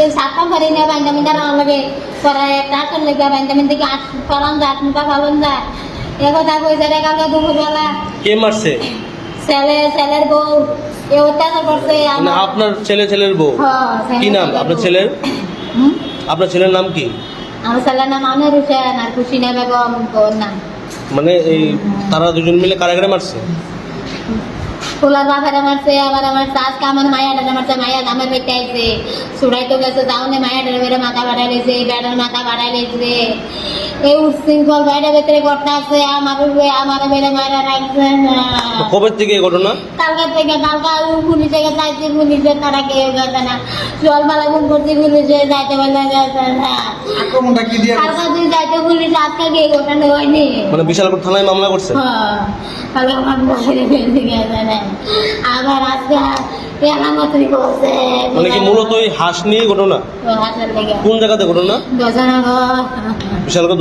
এ সাতটা ভরি না বান্ডা মিন্দা না লাগে তোরা একটা আসল লেগে বান্ডা মিন্দা কি আট করান যা মুখা খালন যা এ কথা কইছে রে কালকে দুপুরবেলা। কে মারছে? ছেলে ছেলের বউ। এ অত্যাচার করছে মানে আপনার ছেলে ছেলের বউ? কি নাম? আপনার ছেলের? আপনার ছেলের নাম কি? আমার ছেলের নাম আনোয়ার হোসেন আর খুশিনা বেগম ওর নাম। মানে এই তারা দুজন মিলে কারাগারে মারছে? খোলার বাপের মারছে আবার আমার আজকে আমার মায়া ডাটা মারছে, মায়া আমার বেটে আইছে। সুরাই তো গেছে তাহলে মায়া ডাটা বেড়ে মাথা বাড়াই লেছে বেড়ার মাথা বাড়াই লেছে এই বাইরে ভেতরে ঘটনা আছে আমার উপরে আমার বেড়ে মারা রাখছে না। তো কবে থেকে এই ঘটনা? কালকে থেকে কালকে পুলিশে যাইছে পুলিশে তারা কেউ গেছে না। জল মালা গুণ করছে পুলিশে যাইতে বলে গেছে না। আক্রমণটা কি দিয়ে কালকে তুই যাইতে পুলিশ আজকে গিয়ে ঘটনা হয়নি? মানে বিশালপুর থানায় মামলা করছে? হ্যাঁ, তাহলে আমার বসে ফেলতে গেছে না। আবার আজকে মানে কি মূলত ওই হাঁস নিয়ে ঘটনা? কোন জায়গাতে ঘটনা? দশনগর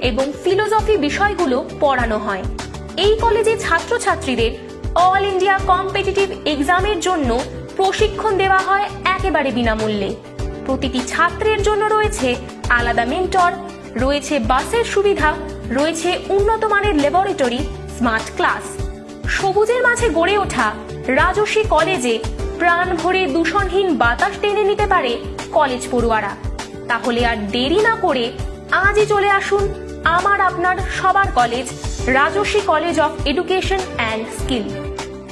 এবং ফিলোসফি বিষয়গুলো পড়ানো হয়। এই কলেজে ছাত্রছাত্রীদের অল ইন্ডিয়া কম্পিটিটিভ এক্সামের জন্য প্রশিক্ষণ দেওয়া হয় একেবারে বিনামূল্যে। প্রতিটি ছাত্রের জন্য রয়েছে আলাদা মেন্টর রয়েছে বাসের সুবিধা, রয়েছে উন্নত মানের ল্যাবরেটরি স্মার্ট ক্লাস সবুজের মাঝে গড়ে ওঠা রাজস্বী কলেজে প্রাণ ভরে দূষণহীন বাতাস টেনে নিতে পারে কলেজ পড়ুয়ারা। তাহলে আর দেরি না করে আজই চলে আসুন আমার আপনার সবার college Rajarshi college of education and skill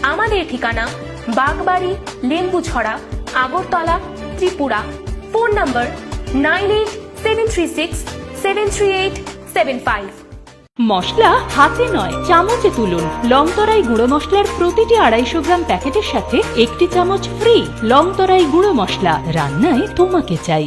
আমাদের ঠিকানা Bagbari, Lembuchhara, Agartala, Tripura. Phone number nine eight seven three six seven three eight seven five. মশলা হাতে নয়, চামচে তুলুন। লংতরাই গুঁড়ো মশলার প্রতিটি আড়াইশো গ্রাম প্যাকেটের সাথে একটি চামচ ফ্রি লংতরাই গুঁড়ো মশলা। রান্নায় তোমাকে চাই।